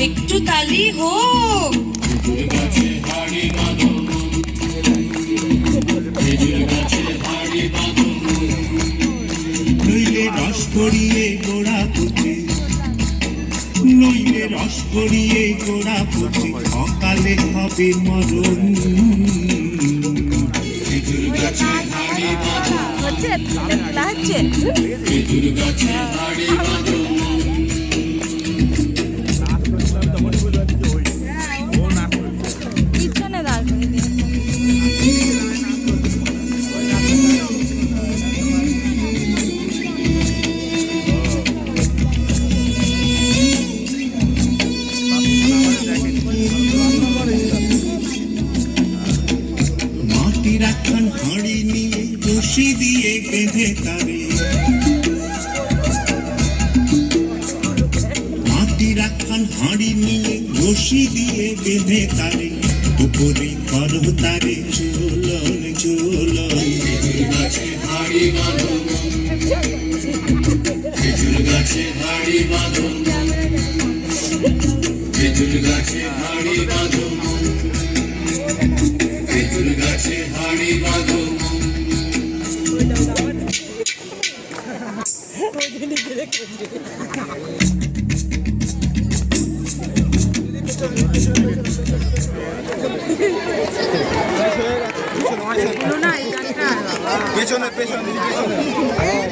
একটু তালি হোক। নইলে রস পড়িয়ে গোড়া পুচে। নইলে হবে মরণ। গাছে হাড়ি বাঁধো। వచ్చే క్లాచ్ একখান হাঁড়ি নিয়ে রশি দিয়ে বেঁধে তারে। মাটির একখান হাঁড়ি নিয়ে রশি দিয়ে বেঁধে তারে। উপরে করো তারে চুলন চুলন গাছে হাঁড়ি বাঁধো গাছে হাঁড়ি বাঁধো গাছে হাঁড়ি বাঁধো পেছনে পেছনে পেছনে